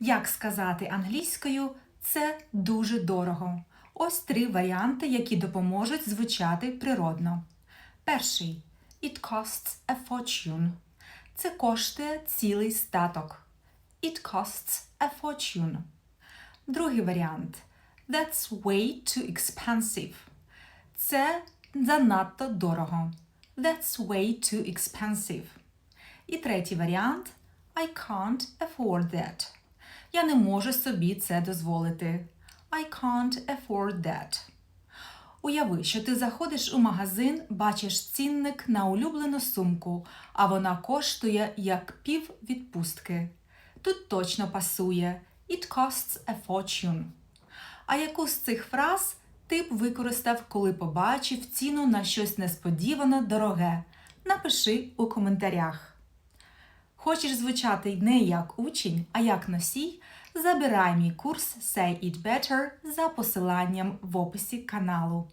Як сказати англійською це дуже дорого. Ось три варіанти, які допоможуть звучати природно. Перший It costs a fortune. Це коштує цілий статок. It costs a fortune. Другий варіант That's way too expensive. Це занадто дорого. That's way too expensive. І третій варіант I can't afford that. Я не можу собі це дозволити. I can't afford that. Уяви, що ти заходиш у магазин, бачиш цінник на улюблену сумку, а вона коштує як пів відпустки. Тут точно пасує. It costs a fortune. А яку з цих фраз ти б використав, коли побачив ціну на щось несподівано дороге? Напиши у коментарях. Хочеш звучати не як учень, а як носій? Забирай мій курс Say It Better за посиланням в описі каналу.